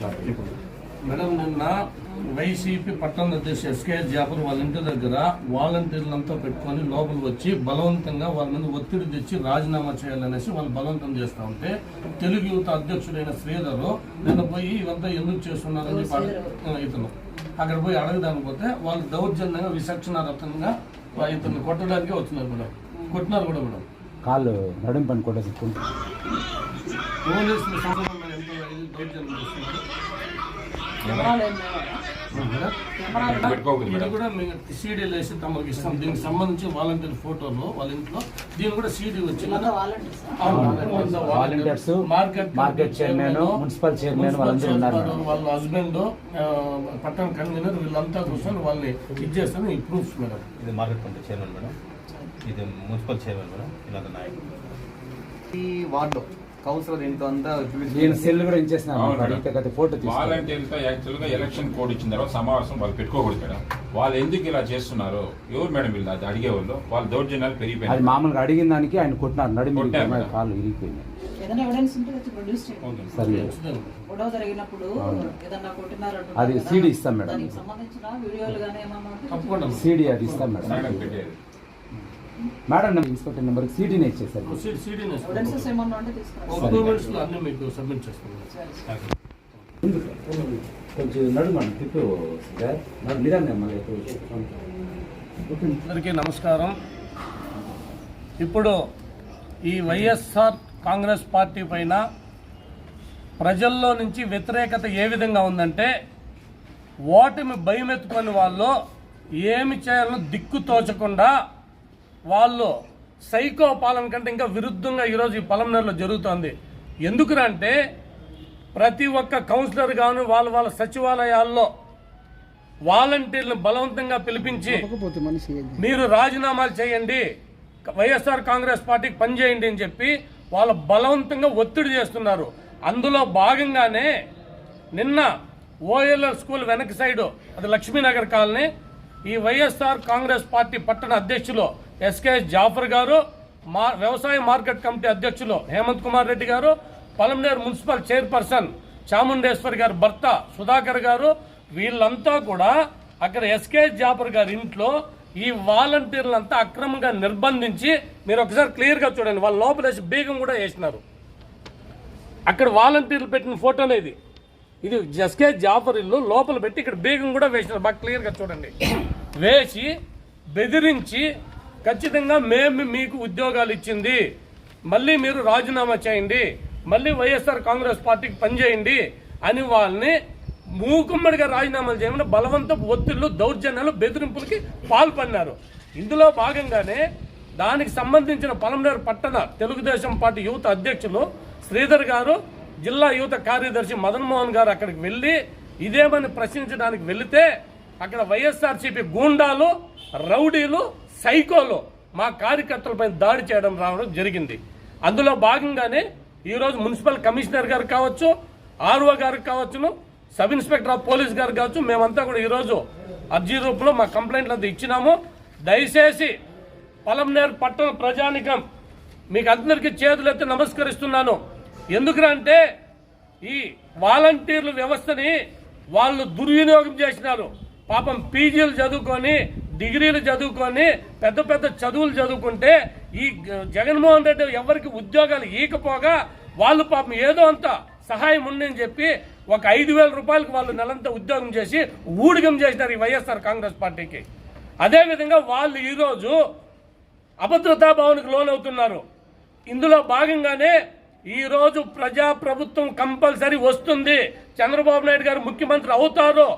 Madam నిన్న YCP పట్టణ అధ్యక్షుడు ఎస్కేఎస్ జాఫర్ వాళ్ళ ఇంటి దగ్గర వాలంటీర్లంతా పెట్టుకొని లోపల వచ్చి బలవంతంగా వాళ్ళ మీద ఒత్తిడి తెచ్చి రాజీనామా చేయాలనేసి వాళ్ళు బలవంతం చేస్తా ఉంటే తెలుగు యువత అధ్యక్షుడైన శ్రీధర్ నిన్న పోయి ఇవంతా ఎందుకు చేస్తున్నారని చెప్పి ఇతను. అక్కడ పోయి అడగడానికి పోతే వాళ్ళు దౌర్జన్యంగా విచక్షణారతంగా ఇతను కొట్టడానికి వచ్చినారు మేడం. కొట్టినారు కూడా మేడం. కాళ్ళు నడుం పని కొట్టేసి పోలీసులు ఇది కూడా మేము సీడీలు వేసి తమకు ఇస్తాం. దీనికి సంబంధించి వాలంటీర్ ఫోటోలు వాళ్ళ ఇంట్లో దీని కూడా సీడీ వచ్చి volunteers, market chairman, municipal chairman వాళ్ళందరూ ఉన్నారు. మేడం. వాళ్ళ హస్బెండ్ పట్టణ కన్వీనర్ వీళ్ళంతా కూర్చొని వాళ్ళని ఇది చేస్తాను. ఈ ప్రూఫ్స్ మేడం. ఇది మార్కెట్ కమిటీ చైర్మన్ మేడం. ఇది మున్సిపల్ చైర్మన్ మేడం. ఇలా నాయకుడు ఈ వార్డు కౌన్సిలర్ ఇంట్లో అంతా నేను సెల్ కూడా ఇచ్చేసినాను. అడిగితే కదా ఫోటో తీసుకో. వాలంటీర్లతో యాక్చువల్గా ఎలక్షన్ కోడ్ ఇచ్చిన తర్వాత సమావేశం వాళ్ళు పెట్టుకోకూడదు మేడం. వాళ్ళు ఎందుకు ఇలా చేస్తున్నారు ఎవరు మేడం వీళ్ళు అది అడిగే వాళ్ళు వాళ్ళ దౌర్జన్యాలు అది పెరిగిపోయినాయి మామూలుగా అడిగిన దానికి ఆయన కొట్టినారు. నడి కొట్టారు మేడం. కాళ్ళు ఇరిగిపోయింది ఏదైనా ఎవిడెన్స్ ఉంటే వచ్చి ప్రొడ్యూస్ చేయండి. ఓకే. సరే. గొడవ జరిగినప్పుడు ఏదన్నా కొట్టినారు అది CD ఇస్తాం మేడం. సీడీ అది ఇస్తాం మేడం. మేడం నా ఇన్స్పెక్టర్ నెంబర్కి సీడీని ఇచ్చేసారు కొంచెం నడుమండి తిప్పు నిదాన్ని అందరికీ నమస్కారం. ఇప్పుడు ఈ వైఎస్ఆర్ కాంగ్రెస్ పార్టీ పైన ప్రజల్లో నుంచి వ్యతిరేకత ఏ విధంగా ఉందంటే ఓటమి భయమెత్తుకొని వాళ్ళు ఏమి చేయాలో దిక్కు తోచకుండా వాళ్ళు సైకో పాలన కంటే ఇంకా విరుద్ధంగా ఈరోజు ఈ పొలంనేరులో జరుగుతోంది. ఎందుకునంటే ప్రతి ఒక్క కౌన్సిలర్ గాను వాళ్ళ వాళ్ళ సచివాలయాల్లో వాలంటీర్లను బలవంతంగా పిలిపించి మీరు రాజీనామాలు చేయండి వైఎస్ఆర్ కాంగ్రెస్ పార్టీకి పనిచేయండి అని చెప్పి వాళ్ళు బలవంతంగా ఒత్తిడి చేస్తున్నారు. అందులో భాగంగానే నిన్న ఓఎల్ఎల్ స్కూల్ వెనక సైడు అది లక్ష్మీనగర్ కాలనీ ఈ వైఎస్ఆర్ కాంగ్రెస్ పార్టీ పట్టణ అధ్యక్షులు ఎస్కే జాఫర్ గారు మా వ్యవసాయ మార్కెట్ కమిటీ అధ్యక్షులు హేమంత్ కుమార్ రెడ్డి గారు పలంనేరు మున్సిపల్ చైర్పర్సన్ చాముండేశ్వర్ గారి భర్త సుధాకర్ గారు వీళ్ళంతా కూడా అక్కడ ఎస్కే జాఫర్ గారి ఇంట్లో ఈ వాలంటీర్లంతా అక్రమంగా నిర్బంధించి మీరు ఒకసారి క్లియర్గా చూడండి వాళ్ళ లోపల వేసి బీగం కూడా వేసినారు. అక్కడ వాలంటీర్లు పెట్టిన ఫోటోనే ఇది ఇది ఎస్కే జాఫర్ ఇల్లు లోపల పెట్టి ఇక్కడ బీగం కూడా వేసినారు. బాగా క్లియర్గా చూడండి. వేసి బెదిరించి ఖచ్చితంగా మేము మీకు ఉద్యోగాలు ఇచ్చింది. మళ్ళీ మీరు రాజీనామా చేయండి. మళ్ళీ వైఎస్ఆర్ కాంగ్రెస్ పార్టీకి పనిచేయండి అని వాళ్ళని మూకుమ్మడిగా రాజీనామాలు చేయమని బలవంతపు ఒత్తిళ్ళు దౌర్జన్యాలు బెదిరింపులకి పాల్పడినారు. ఇందులో భాగంగానే దానికి సంబంధించిన పలమనేరు పట్టణ తెలుగుదేశం పార్టీ యువత అధ్యక్షులు శ్రీధర్ గారు జిల్లా యువత కార్యదర్శి మదన్మోహన్ గారు అక్కడికి వెళ్ళి ఇదేమని ప్రశ్నించడానికి వెళితే అక్కడ వైఎస్ఆర్సీపీ గూండాలు రౌడీలు సైకోలు మా కార్యకర్తలపై దాడి చేయడం రావడం జరిగింది. అందులో భాగంగానే ఈరోజు మున్సిపల్ కమిషనర్ గారు కావచ్చు ఆర్ఓ గారు కావచ్చును సబ్ ఇన్స్పెక్టర్ ఆఫ్ పోలీస్ గారు కావచ్చు మేమంతా కూడా ఈరోజు అర్జీ రూపంలో మా కంప్లైంట్లు అంతా ఇచ్చినాము. దయచేసి పొలంనేరు పట్టణ ప్రజానికం మీకు అందరికీ చేతులెత్తి నమస్కరిస్తున్నాను. ఎందుకంటే ఈ వాలంటీర్ల వ్యవస్థని వాళ్ళు దుర్వినియోగం చేసినారు. పాపం పీజీలు చదువుకొని డిగ్రీలు చదువుకొని పెద్ద పెద్ద చదువులు చదువుకుంటే ఈ జగన్మోహన్ రెడ్డి ఎవరికి ఉద్యోగాలు ఈకపోగా వాళ్ళు పాపం ఏదో అంత సహాయం ఉందని చెప్పి ఒక ఐదు వేల రూపాయలకు వాళ్ళు నెలంతా ఉద్యోగం చేసి ఊడిగం చేసినారు ఈ వైఎస్ఆర్ కాంగ్రెస్ పార్టీకి. అదేవిధంగా వాళ్ళు ఈరోజు అభద్రతా భావనకు లోనవుతున్నారు ఇందులో భాగంగానే ఈరోజు ప్రజాప్రభుత్వం ప్రజా ప్రభుత్వం కంపల్సరీ వస్తుంది. చంద్రబాబు నాయుడు గారు ముఖ్యమంత్రి అవుతారు.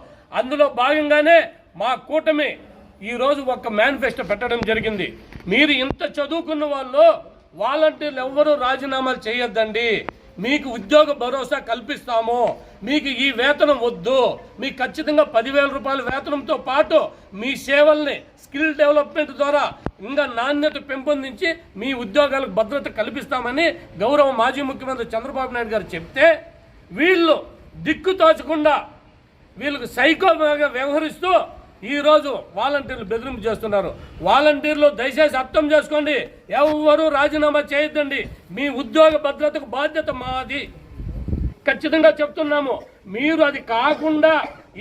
అందులో భాగంగానే మా కూటమి ఈ రోజు ఒక మేనిఫెస్టో పెట్టడం జరిగింది. మీరు ఇంత చదువుకున్న వాళ్ళు వాలంటీర్లు ఎవ్వరూ రాజీనామాలు చేయొద్దండి. మీకు ఉద్యోగ భరోసా కల్పిస్తాము. మీకు ఈ వేతనం వద్దు. మీకు ఖచ్చితంగా పదివేల రూపాయల వేతనంతో పాటు మీ సేవల్ని స్కిల్ డెవలప్మెంట్ ద్వారా ఇంకా నాణ్యత పెంపొందించి మీ ఉద్యోగాలకు భద్రత కల్పిస్తామని గౌరవ మాజీ ముఖ్యమంత్రి చంద్రబాబు నాయుడు గారు చెప్తే వీళ్ళు దిక్కు తోచకుండా వీళ్ళకు సైకోగా వ్యవహరిస్తూ ఈరోజు వాలంటీర్లు బెదిరింపు చేస్తున్నారు. వాలంటీర్లు దయచేసి అర్థం చేసుకోండి. ఎవ్వరూ రాజీనామా చేయొద్దండి. మీ ఉద్యోగ భద్రతకు బాధ్యత మాది. ఖచ్చితంగా చెప్తున్నాము. మీరు అది కాకుండా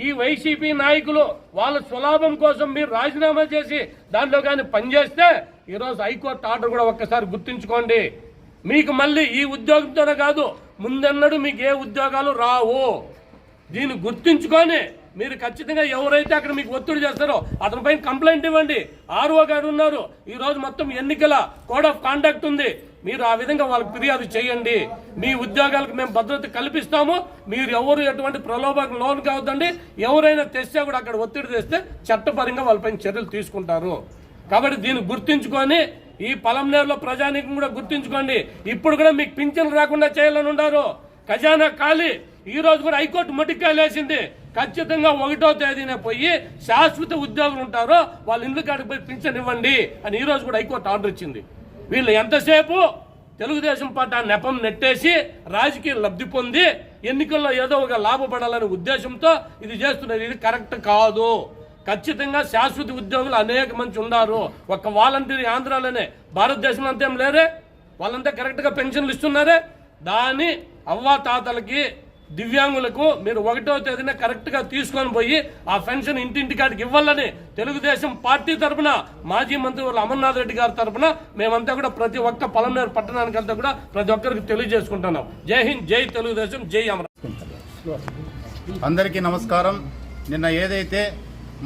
ఈ వైసీపీ నాయకులు వాళ్ళ స్వలాభం కోసం మీరు రాజీనామా చేసి దాంట్లో కానీ పనిచేస్తే ఈరోజు హైకోర్టు ఆర్డర్ కూడా ఒక్కసారి గుర్తుంచుకోండి. మీకు మళ్ళీ ఈ ఉద్యోగంతోనే కాదు ముందన్నడు మీకు ఏ ఉద్యోగాలు రావు. దీన్ని గుర్తుంచుకొని మీరు ఖచ్చితంగా ఎవరైతే అక్కడ మీకు ఒత్తిడి చేస్తారో అతనిపైన కంప్లైంట్ ఇవ్వండి. ఆర్ఓ గారు ఉన్నారు. ఈ రోజు మొత్తం ఎన్నికల కోడ్ ఆఫ్ కాండక్ట్ ఉంది. మీరు ఆ విధంగా వాళ్ళకి ఫిర్యాదు చేయండి. మీ ఉద్యోగాలకు మేము భద్రత కల్పిస్తాము. మీరు ఎవరు ఎటువంటి ప్రలోభకు లోన్ కావద్దండి. ఎవరైనా తెస్తే కూడా అక్కడ ఒత్తిడి తెస్తే చట్టపరంగా వాళ్ళపైన చర్యలు తీసుకుంటారు. కాబట్టి దీన్ని గుర్తించుకొని ఈ పలంనేరులో ప్రజానీకం కూడా గుర్తించుకోండి. ఇప్పుడు కూడా మీకు పింఛన్లు రాకుండా చేయాలని ఉన్నారు. ఖజానా ఖాళీ. ఈ రోజు కూడా హైకోర్టు మొటికాయలేసింది ఖచ్చితంగా ఒకటో తేదీనే పోయి శాశ్వత ఉద్యోగులు ఉంటారో వాళ్ళ ఇండ్ల కాడికి పోయి పింఛన్ ఇవ్వండి అని ఈరోజు కూడా హైకోర్టు ఆర్డర్ ఇచ్చింది. వీళ్ళు ఎంతసేపు తెలుగుదేశం పార్టీ ఆ నెపం నెట్టేసి రాజకీయ లబ్ధి పొంది ఎన్నికల్లో ఏదో ఒక లాభపడాలనే ఉద్దేశంతో ఇది చేస్తున్నారు. ఇది కరెక్ట్ కాదు. ఖచ్చితంగా శాశ్వత ఉద్యోగులు అనేక మంది ఉన్నారు. ఒక వాలంటీర్ ఆంధ్రాలోనే భారతదేశంలో అంతేం లేరే? వాళ్ళంతా కరెక్ట్గా పెన్షన్లు ఇస్తున్నారే? దాని అవ్వా తాతలకి దివ్యాంగులకు మీరు ఒకటో తేదీన కరెక్ట్గా తీసుకొని పోయి ఆ పెన్షన్ ఇంటింటికాడికి ఇవ్వాలని తెలుగుదేశం పార్టీ తరపున మాజీ మంత్రి వాళ్ళ అమర్నాథ్ రెడ్డి గారి తరపున మేమంతా కూడా ప్రతి ఒక్క పలమనేరు పట్టణానికి అంతా కూడా ప్రతి ఒక్కరికి తెలియజేసుకుంటున్నాం. జై హింద్ జై తెలుగుదేశం జై అమర. అందరికీ నమస్కారం. నిన్న ఏదైతే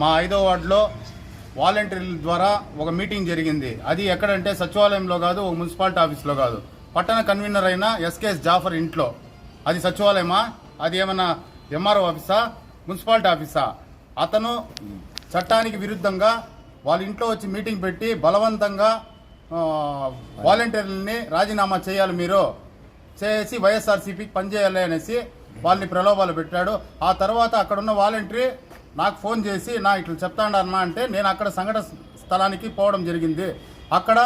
మా ఐదో వార్డులో వాలంటీర్ల ద్వారా ఒక మీటింగ్ జరిగింది. అది ఎక్కడంటే సచివాలయంలో కాదు ఒక మున్సిపాలిటీ ఆఫీస్లో కాదు. పట్టణ కన్వీనర్ అయిన ఎస్కేఎస్ జాఫర్ ఇంట్లో. అది సచివాలయమా? అది ఏమన్నా ఎంఆర్ఓ ఆఫీసా? మున్సిపాలిటీ ఆఫీసా? అతను చట్టానికి విరుద్ధంగా వాళ్ళ ఇంట్లో వచ్చి మీటింగ్ పెట్టి బలవంతంగా వాలంటీర్లని రాజీనామా చేయాలి మీరు. చేసి వైఎస్ఆర్సీపీకి పనిచేయాలి అనేసి వాళ్ళని ప్రలోభాలు పెట్టాడు. ఆ తర్వాత అక్కడున్న వాలంటరీ నాకు ఫోన్ చేసి నా ఇట్లా చెప్తాడన్నా అంటే నేను అక్కడ సంఘటన స్థలానికి పోవడం జరిగింది. అక్కడ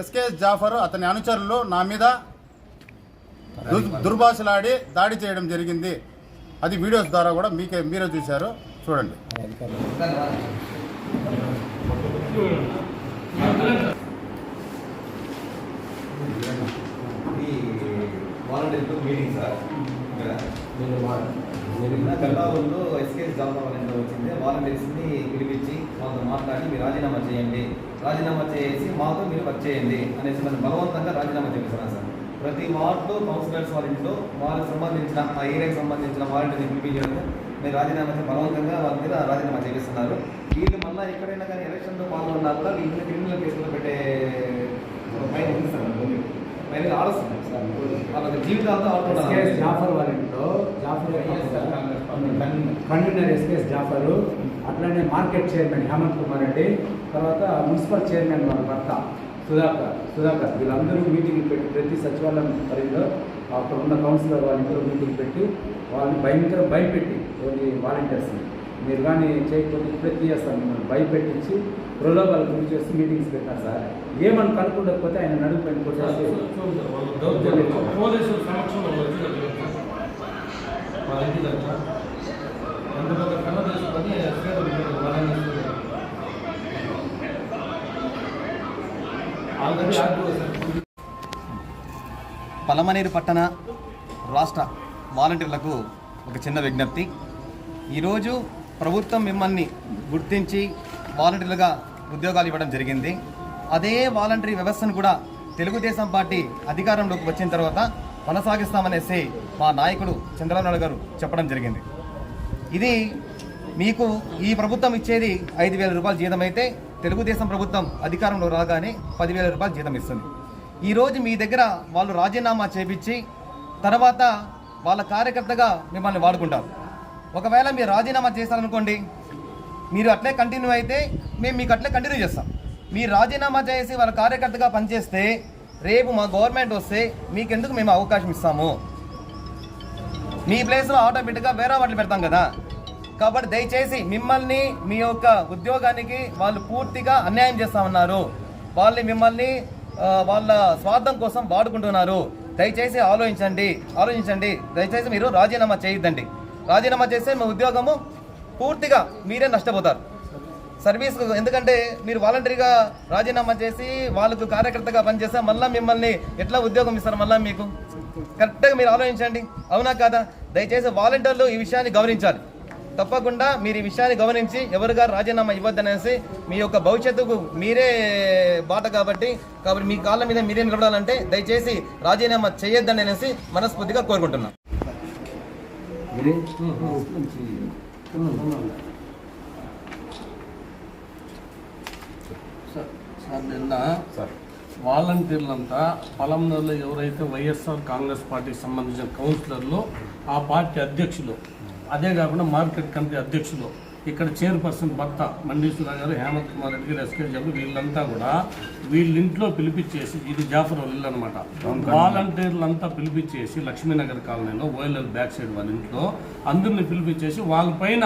ఎస్కేఎస్ జాఫర్ అతని అనుచరులు నా మీద దుర్భాషలాడి దాడి చేయడం జరిగింది. అది వీడియోస్ ద్వారా కూడా మీకే మీరే చూశారు. చూడండి. వాలంటీర్తో మీటింగ్ సార్ నిన్న గల్లావుల్లో ఎస్కేఎస్ వచ్చింది వాలంటీర్స్ని పిలిపించి వాళ్ళతో మాట్లాడి మీరు రాజీనామా చేయండి రాజీనామా చేసి మాతో మీరు వర్క్ చేయండి అనేసి మనం బలవంతంగా రాజీనామా చేపిస్తున్నాం సార్. ప్రతి వార్డులో కౌన్సిలర్స్ వాళ్ళ ఇంట్లో వాళ్ళకి సంబంధించిన ఆ ఏరియాకి సంబంధించిన వాలంటీర్ని పిలిపించడం మీరు రాజీనామా చేసి బలవంతంగా వాళ్ళ మీద రాజీనామా చేపిస్తున్నారు. వీళ్ళు మళ్ళీ ఎక్కడైనా కానీ ఎలక్షన్లో పాల్గొన్నా కూడా వీళ్ళని క్రిమినల్ కేసులు పెట్టే పైన ఉంది సార్. పైన ఆలోచిస్తున్నారు సార్ వాళ్ళ జీవితాలతో ఆడుతున్నారు జాఫర్ వాళ్ళ ఇంట్లో జాఫర్ కన్వీనర్ ఎస్కేఎస్ జాఫర్ అట్లనే మార్కెట్ చైర్మన్ హేమంత్ కుమార్ రెడ్డి తర్వాత మున్సిపల్ చైర్మన్ వాళ్ళ భర్త సుధాకర్. సుధాకర్ వీళ్ళందరూ మీటింగ్ పెట్టి ప్రతి సచివాలయం పరిధిలో అక్కడ ఉన్న కౌన్సిలర్ వాళ్ళిద్దరూ మీటింగ్ పెట్టి వాళ్ళని భయంకర భయపెట్టి ఎవరి వాలంటీర్స్ని మీరు కానీ చేయకపోతే ఇప్పుడే తీయేస్తాను మిమ్మల్ని భయపెట్టించి ప్రలోభాలు గురి చేసి మీటింగ్స్ పెట్టారు సార్. ఏమని కనుక్కుండకపోతే ఆయన నడుపు పైన కొట్టేసి ఎంత పెద్ద కన్న తీసుకొని పలమనేరు పట్టణ రాష్ట్ర వాలంటీర్లకు ఒక చిన్న విజ్ఞప్తి. ఈరోజు ప్రభుత్వం మిమ్మల్ని గుర్తించి వాలంటీర్లుగా ఉద్యోగాలు ఇవ్వడం జరిగింది. అదే వాలంటరీ వ్యవస్థను కూడా తెలుగుదేశం పార్టీ అధికారంలోకి వచ్చిన తర్వాత కొనసాగిస్తామనేసి మా నాయకుడు చంద్రబాబు నాయుడు గారు చెప్పడం జరిగింది. ఇది మీకు ఈ ప్రభుత్వం ఇచ్చేది ఐదు వేల రూపాయల జీతం అయితే తెలుగుదేశం ప్రభుత్వం అధికారంలో రాగానే పదివేల రూపాయలు జీతం ఇస్తుంది. ఈరోజు మీ దగ్గర వాళ్ళు రాజీనామా చేపించి తర్వాత వాళ్ళ కార్యకర్తగా మిమ్మల్ని వాడుకుంటారు. ఒకవేళ మీరు రాజీనామా చేశారనుకోండి మీరు అట్లే కంటిన్యూ అయితే మేము మీకు అట్లే కంటిన్యూ చేస్తాం. మీరు రాజీనామా చేసి వాళ్ళ కార్యకర్తగా పనిచేస్తే రేపు మా గవర్నమెంట్ వస్తే మీకెందుకు మేము అవకాశం ఇస్తాము? మీ ప్లేస్లో ఆటోమేటిక్గా వేరే వాటిని పెడతాం కదా. కాబట్టి దయచేసి మిమ్మల్ని మీ యొక్క ఉద్యోగానికి వాళ్ళు పూర్తిగా అన్యాయం చేస్తామన్నారు. వాళ్ళు మిమ్మల్ని వాళ్ళ స్వార్థం కోసం వాడుకుంటున్నారు. దయచేసి ఆలోచించండి ఆలోచించండి. దయచేసి మీరు రాజీనామా చేయొద్దండి. రాజీనామా చేస్తే మీ ఉద్యోగము పూర్తిగా మీరే నష్టపోతారు. సర్వీస్ ఎందుకంటే మీరు వాలంటరీగా రాజీనామా చేసి వాళ్ళకు కార్యకర్తగా పనిచేస్తే మళ్ళీ మిమ్మల్ని ఎట్లా ఉద్యోగం ఇస్తారు మళ్ళీ మీకు? కరెక్ట్గా మీరు ఆలోచించండి. అవునా కాదా? దయచేసి వాలంటీర్లు ఈ విషయాన్ని గమనించాలి తప్పకుండా మీరు ఈ విషయాన్ని గమనించి ఎవరుగా రాజీనామా ఇవ్వద్దనేసి మీ యొక్క భవిష్యత్తుకు మీరే బాట కాబట్టి కాబట్టి మీ కాళ్ళ మీద మీరే నిలబడాలంటే దయచేసి రాజీనామా చేయొద్దని అనేసి మనస్ఫూర్తిగా కోరుకుంటున్నాను మీరే సార్ నిన్న వాలంటీర్లంతా పలంనర్లో ఎవరైతే వైఎస్ఆర్ కాంగ్రెస్ పార్టీకి సంబంధించిన కౌన్సిలర్లు ఆ పార్టీ అధ్యక్షులు అదే కాకుండా మార్కెట్ కమిటీ అధ్యక్షులు ఇక్కడ చైర్పర్సన్ భర్త మండీశ్వర గారు హేమంత్ కుమార్ రెడ్డి గారు ఎస్కే జబ్బు వీళ్ళంతా కూడా వీళ్ళింట్లో పిలిపించేసి ఇది జాఫర్ వాళ్ళ ఇల్లు అనమాట వాలంటీర్లంతా పిలిపించేసి లక్ష్మీనగర్ కాలనీలో ఓఎల్ఎల్ బ్యాక్ సైడ్ వాళ్ళ ఇంట్లో అందరిని పిలిపించేసి వాళ్ళపైన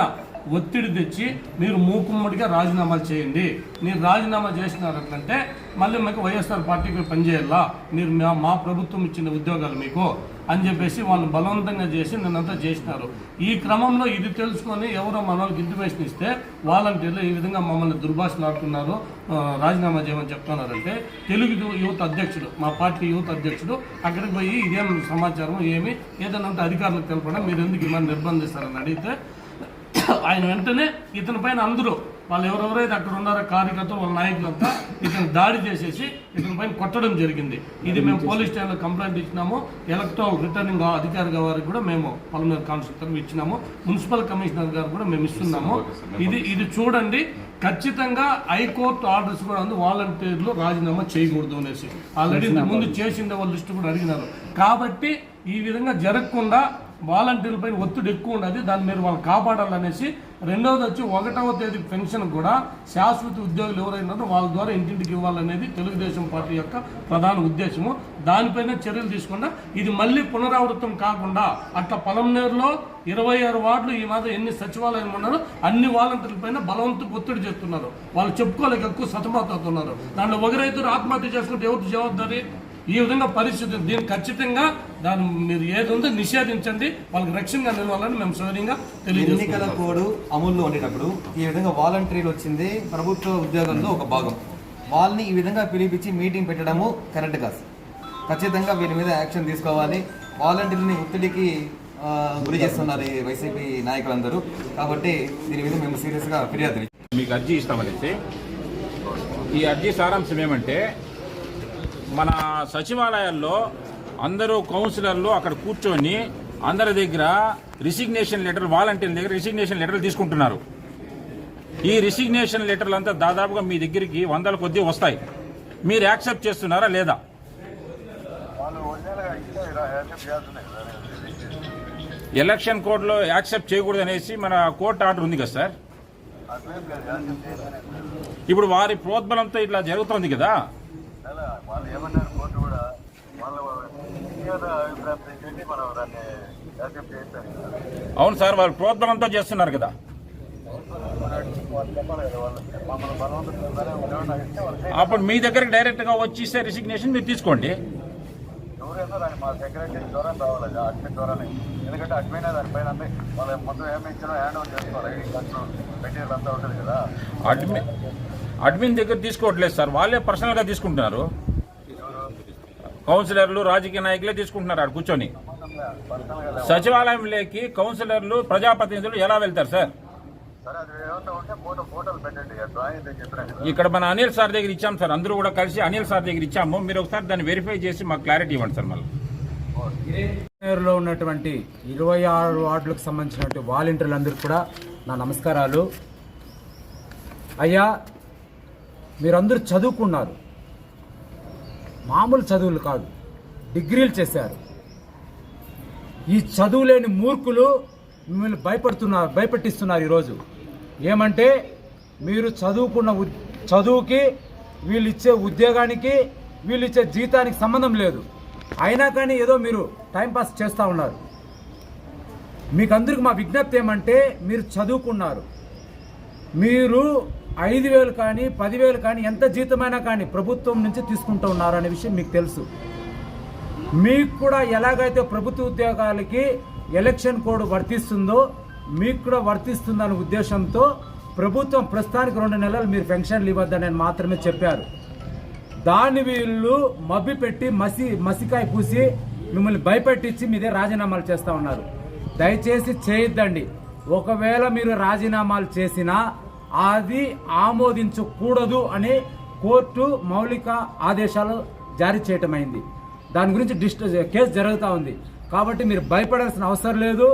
ఒత్తిడి తెచ్చి మీరు మూకుమ్మడిగా రాజీనామాలు చేయండి. మీరు రాజీనామా చేసినారంటే మళ్ళీ మీకు వైఎస్ఆర్ పార్టీకి పనిచేయాలా మీరు మా మా ప్రభుత్వం ఇచ్చిన ఉద్యోగాలు మీకు అని చెప్పేసి వాళ్ళు బలవంతంగా చేసి నిన్నంతా చేసినారు. ఈ క్రమంలో ఇది తెలుసుకొని ఎవరో మన వాళ్ళకి ఇంటిమేషన్ ఇస్తే వాలంటీర్లు ఈ విధంగా మమ్మల్ని దుర్భాషలాడుతున్నారు ఆ, రాజీనామా చేయమని చెప్తున్నారంటే తెలుగు యూత్ అధ్యక్షుడు మా పార్టీ యూత్ అధ్యక్షుడు అక్కడికి పోయి ఇదేం సమాచారం ఏమి? ఏదైనా ఉంటే అధికారులకు తెలపడం మీరు ఎందుకు ఇవన్నీ నిర్బంధిస్తారని అడిగితే ఆయన వెంటనే ఇతని పైన అందరూ వాళ్ళు ఎవరెవరైతే అక్కడ ఉన్నారో కార్యకర్తలు వాళ్ళ నాయకులంతా ఇతను దాడి చేసేసి ఇతని పైన కొట్టడం జరిగింది. ఇది మేము పోలీస్ స్టేషన్లో కంప్లైంట్ ఇచ్చినాము. ఎలక్ట్రల్ రిటర్నింగ్ అధికారి గారికి కూడా మేము పలమనేరు కాన్స్టిట్యూషన్ ఇచ్చినాము. మున్సిపల్ కమిషనర్ గారు కూడా మేము ఇస్తున్నాము. ఇది ఇది చూడండి. ఖచ్చితంగా హైకోర్టు ఆర్డర్స్ కూడా ఉంది వాలంటీర్లు రాజీనామా చేయకూడదు అనేసి. ఆల్రెడీ ముందు చేసిన వాళ్ళ లిస్టు కూడా అడిగినారు. కాబట్టి ఈ విధంగా జరగకుండా వాలంటీర్ల పైన ఒత్తిడి ఎక్కువ ఉండదు. దాన్ని మీరు వాళ్ళు కాపాడాలనేసి రెండవది వచ్చి ఒకటవ తేదీ పెన్షన్ కూడా శాశ్వత ఉద్యోగులు ఎవరైనారో వాళ్ళ ద్వారా ఇంటింటికి ఇవ్వాలనేది తెలుగుదేశం పార్టీ యొక్క ప్రధాన ఉద్దేశము. దానిపైన చర్యలు తీసుకుండా ఇది మళ్ళీ పునరావృతం కాకుండా అట్లా పొలంనేరులో ఇరవై ఆరు వార్డులు ఈ మాత్రం ఎన్ని సచివాలయం ఉన్నారో అన్ని వాలంటీర్ల పైన ఒత్తిడి చేస్తున్నారు. వాళ్ళు చెప్పుకోలేక ఎక్కువ సతమతవుతున్నారు దాంట్లో ఒక రైతులు ఆత్మహత్య చేసుకుంటే ఎవరు జవాబుదారి? ఈ విధంగా పరిస్థితి దీన్ని ఖచ్చితంగా దాన్ని మీరు ఏది ఉందో నిషేధించండి వాళ్ళకి రక్షణగా నిలవాలని మేము సౌర్యంగా ఎన్నికల తెలియజేస్తున్నాం కోడ్ అమల్లో ఉండేటప్పుడు ఈ విధంగా వాలంటీర్లు వచ్చింది ప్రభుత్వ ఉద్యోగంలో ఒక భాగం. వాళ్ళని ఈ విధంగా పిలిపించి మీటింగ్ పెట్టడము కరెక్ట్ కాదు. ఖచ్చితంగా వీరి మీద యాక్షన్ తీసుకోవాలి. వాలంటీర్ని ఒత్తిడికి గురి చేస్తున్నారు ఈ వైసీపీ నాయకులందరూ. కాబట్టి దీని మీద మేము సీరియస్గా ఫిర్యాదు మీకు అర్జీ ఇస్తామనేసి. ఈ అర్జీ సారాంశం ఏమంటే మన సచివాలయాల్లో అందరూ కౌన్సిలర్లు అక్కడ కూర్చొని అందరి దగ్గర రిసిగ్నేషన్ లెటర్ వాలంటీర్ల దగ్గర రిసిగ్నేషన్ లెటర్లు తీసుకుంటున్నారు. ఈ రిసిగ్నేషన్ లెటర్లు అంతా దాదాపుగా మీ దగ్గరికి వందల కొద్దీ వస్తాయి. మీరు యాక్సెప్ట్ చేస్తున్నారా లేదా? ఎలక్షన్ కోడ్లో యాక్సెప్ట్ చేయకూడదు అనేసి మన కోర్టు ఆర్డర్ ఉంది కదా సార్? ఇప్పుడు వారి ప్రోద్బలంతో ఇట్లా జరుగుతోంది కదా? వాళ్ళు ఏమన్నారు కోర్టు కూడా వాళ్ళ అభిప్రాయం ఏంటి మనం దాన్ని యాక్సెప్ట్ చేస్తాం. అవును సార్ వారు ప్రోద్బలంతో చేస్తున్నారు కదా. వాళ్ళు వాళ్ళు వాళ్ళు అప్పుడు మీ దగ్గరికి డైరెక్ట్గా వచ్చి ఇస్తే రిసిగ్నేషన్ మీరు తీసుకోండి. దాన్ని మా సెక్రటరీ ద్వారా రావాలి అడ్మిన్ ద్వారానే. ఎందుకంటే అడ్మిన్ దానిపైన వాళ్ళ మొత్తం ఏమి ఇచ్చినా హ్యాండ్ ఓవర్ చేసుకోవాలి. ఐడి కార్డు మెటీరియల్ అంతా ఉంటుంది కదా. అడ్మిన్ అడ్మిన్ దగ్గర తీసుకోవట్లేదు సార్. వాళ్ళే పర్సనల్గా తీసుకుంటున్నారు. కౌన్సిలర్లు రాజకీయ నాయకులే తీసుకుంటున్నారు ఆడ కూర్చొని. పర్సనల్గా సచివాలయంలోకి కౌన్సిలర్లు ప్రజాప్రతినిధులు ఎలా వెళ్తారు సార్? ఇక్కడ మన అనిల్ సార్ దగ్గర ఇచ్చాం సార్. అందరూ కూడా కలిసి అనిల్ సార్ దగ్గర ఇచ్చాము. మీరు ఒకసారి దాన్ని వెరిఫై చేసి మాకు క్లారిటీ ఇవ్వండి సార్ మళ్ళీ. లో ఉన్నటువంటి ఇరవై ఆరు వార్డులకు సంబంధించినటువంటి వాలంటీర్లందరికీ కూడా నా నమస్కారాలు. అయ్యా మీరందరూ చదువుకున్నారు. మామూలు చదువులు కాదు డిగ్రీలు చేశారు. ఈ చదువు లేని మూర్ఖులు మిమ్మల్ని భయపడుతున్నారు భయపెట్టిస్తున్నారు ఈరోజు. ఏమంటే మీరు చదువుకున్న ఉద్- చదువుకి వీళ్ళు ఇచ్చే ఉద్యోగానికి వీళ్ళు ఇచ్చే జీతానికి సంబంధం లేదు. అయినా కానీ ఏదో మీరు టైంపాస్ చేస్తూ ఉన్నారు. మీకు అందరికి మా విజ్ఞప్తి ఏమంటే మీరు చదువుకున్నారు. మీరు ఐదు వేలు కానీ పదివేలు కానీ ఎంత జీతమైనా కానీ ప్రభుత్వం నుంచి తీసుకుంటూ ఉన్నారు అనే విషయం మీకు తెలుసు. మీకు కూడా ఎలాగైతే ప్రభుత్వ ఉద్యోగాలకి ఎలక్షన్ కోడ్ వర్తిస్తుందో మీకు కూడా వర్తిస్తుందనే ఉద్దేశంతో ప్రభుత్వం ప్రస్తుతానికి రెండు నెలలు మీరు పెన్షన్లు ఇవ్వద్దని మాత్రమే చెప్పారు. దాన్ని వీళ్ళు మబ్బి పెట్టి మసి మసికాయ పూసి మిమ్మల్ని భయపెట్టించి మీదే రాజీనామాలు చేస్తూ ఉన్నారు. దయచేసి చేయొద్దండి. ఒకవేళ మీరు రాజీనామాలు చేసినా అది ఆమోదించకూడదు అని కోర్టు మౌలిక ఆదేశాలు జారీ చేయటమైంది. దాని గురించి డిస్ట్ కేసు జరుగుతూ ఉంది. కాబట్టి మీరు భయపడాల్సిన అవసరం లేదు.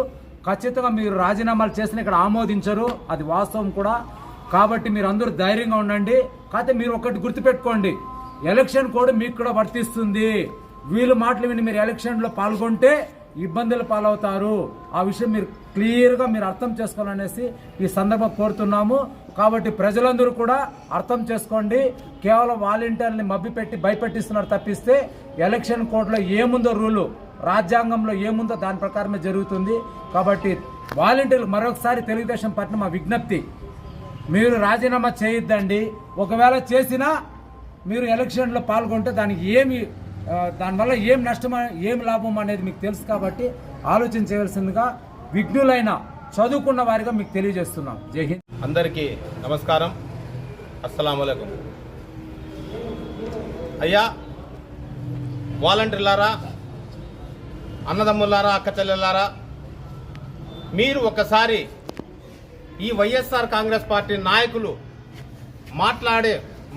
ఖచ్చితంగా మీరు రాజీనామాలు చేసిన ఇక్కడ ఆమోదించరు. అది వాస్తవం కూడా. కాబట్టి మీరు అందరూ ధైర్యంగా ఉండండి. కాకపోతే మీరు ఒకటి గుర్తుపెట్టుకోండి. ఎలక్షన్ కోడ్ మీకు కూడా వర్తిస్తుంది. వీళ్ళు మాటలు విని మీరు ఎలక్షన్లో పాల్గొంటే ఇబ్బందులు పాలవుతారు. ఆ విషయం మీరు క్లియర్గా మీరు అర్థం చేసుకోవాలనేసి ఈ సందర్భం కోరుతున్నాము. కాబట్టి ప్రజలందరూ కూడా అర్థం చేసుకోండి. కేవలం వాలంటీర్ని మభ్యపెట్టి భయపెట్టిస్తున్నారు తప్పిస్తే ఎలక్షన్ కోడ్లో ఏముందో రూలు రాజ్యాంగంలో ఏముందో దాని ప్రకారమే జరుగుతుంది. కాబట్టి వాలంటీర్లు మరొకసారి తెలుగుదేశం పట్ల మా విజ్ఞప్తి. మీరు రాజీనామా చేయొద్దండి. ఒకవేళ చేసినా మీరు ఎలక్షన్లో పాల్గొంటే దానికి ఏమి దానివల్ల ఏం నష్టం ఏం లాభం అనేది మీకు తెలుసు కాబట్టి ఆలోచన చేయవలసిందిగా విఘ్నులైన చదువుకున్న వారిగా మీకు తెలియజేస్తున్నాం. జై హింద్. అందరికీ నమస్కారం. అస్సలాములైకుం అయ్యా వాలంటీర్లారా అన్నదమ్ములారా అక్క చెల్లెలారా మీరు ఒకసారి ఈ వైఎస్ఆర్ కాంగ్రెస్ పార్టీ నాయకులు మాట్లాడే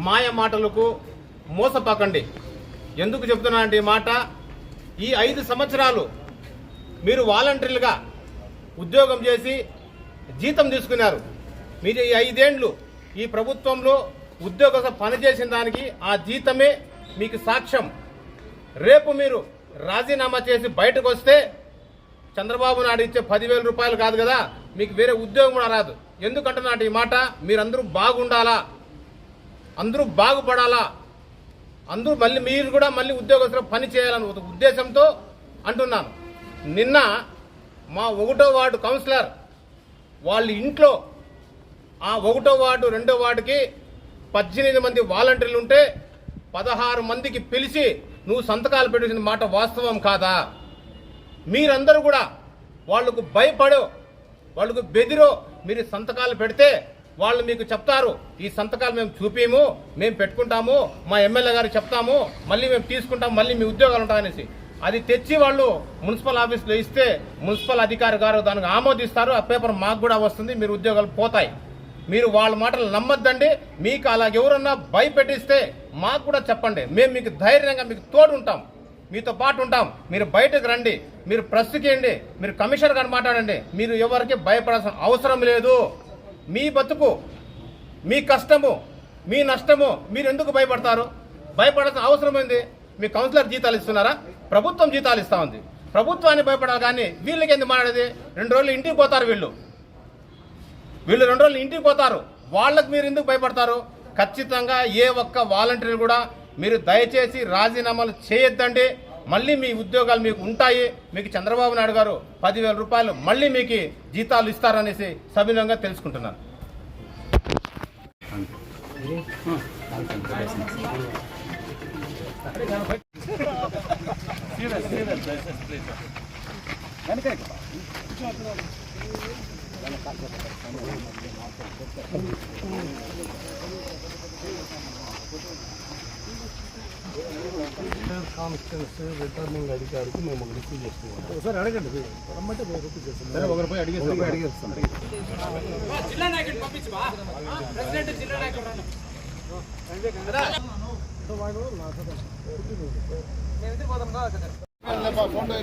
మాయ మాటలకు మోసపోకండి. ఎందుకు చెప్తున్నానంటే ఈ మాట? ఈ ఐదు సంవత్సరాలు మీరు వాలంటీర్లుగా ఉద్యోగం చేసి జీతం తీసుకున్నారు. మీరు ఈ ఐదేండ్లు ఈ ప్రభుత్వంలో ఉద్యోగ పనిచేసిన దానికి ఆ జీతమే మీకు సాక్ష్యం. రేపు మీరు రాజీనామా చేసి బయటకు వస్తే చంద్రబాబు నాయుడు ఇచ్చే పదివేల రూపాయలు కాదు కదా మీకు వేరే ఉద్యోగం కూడా రాదు. ఎందుకంటున్నాడు ఈ మాట? మీరందరూ బాగుండాలా? అందరూ బాగుపడాలా? అందరూ మళ్ళీ మీరు కూడా మళ్ళీ ఉద్యోగస్తులు పని చేయాలని ఒక ఉద్దేశంతో అంటున్నాను. నిన్న మా ఒకటో వార్డు కౌన్సిలర్ వాళ్ళ ఇంట్లో ఆ ఒకటో వార్డు రెండో వార్డుకి పద్దెనిమిది మంది వాలంటీర్లు ఉంటే పదహారు మందికి పిలిచి నువ్వు సంతకాలు పెట్టిన మాట వాస్తవం కాదా? మీరందరూ కూడా వాళ్ళకు భయపడో వాళ్ళకు బెదిరో మీరు సంతకాలు పెడితే వాళ్ళు మీకు చెప్తారు ఈ సంతకాలు మేము చూపేము మేము పెట్టుకుంటాము మా ఎమ్మెల్యే గారు చెప్తాము మళ్ళీ మేము తీసుకుంటాం మళ్ళీ మీ ఉద్యోగాలు ఉంటాయనేసి. అది తెచ్చి వాళ్ళు మున్సిపల్ ఆఫీస్లో ఇస్తే మున్సిపల్ అధికారి గారు దానికి ఆమోదిస్తారు. ఆ పేపర్ మాకు కూడా వస్తుంది మీరు ఉద్యోగాలు పోతాయి. మీరు వాళ్ళ మాటలు నమ్మొద్దండి మీకు అలాగే ఎవరన్నా భయపెట్టిస్తే మాకు కూడా చెప్పండి. మేము మీకు ధైర్యంగా మీకు తోడు ఉంటాం మీతో పాటు ఉంటాం. మీరు బయటకు రండి మీరు ప్రస్తుకేయండి మీరు కమిషనర్ గారు మాట్లాడండి. మీరు ఎవరికి భయపడాల్సిన అవసరం లేదు. మీ బతుకు మీ కష్టము మీ నష్టము మీరు ఎందుకు భయపడతారు? భయపడాల్సిన అవసరం ఏంది? మీ కౌన్సిలర్ జీతాలు ఇస్తున్నారా? ప్రభుత్వం జీతాలు ఇస్తా ఉంది. ప్రభుత్వాన్ని భయపడాలి కానీ వీళ్ళకి ఎందుకు మాట్లాడేది? రెండు రోజులు ఇంటికి పోతారు వీళ్ళు. వీళ్ళు రెండు రోజులు ఇంటికి పోతారు. వాళ్ళకి మీరు ఎందుకు భయపడతారు? ఖచ్చితంగా ఏ ఒక్క వాలంటీర్ కూడా మీరు దయచేసి రాజీనామాలు చేయొద్దండి. మళ్ళీ మీ ఉద్యోగాలు మీకు ఉంటాయి. మీకు చంద్రబాబు నాయుడు గారు పదివేల రూపాయలు మళ్ళీ మీకు జీతాలు ఇస్తారనేసి సవినంగా తెలుసుకుంటున్నాను. రిటర్నింగ్ అధికారికి మేము ఒక రిసీవ్ చేసుకున్నాం ఒకసారి అడగండి రమ్మంటే మేము రిసీవ్ చేస్తాం సరే ఒకరి పోయి అడిగేస్తాం అడిగేస్తాం ఎస్పీ నాయకుడు ಫೋಟೋ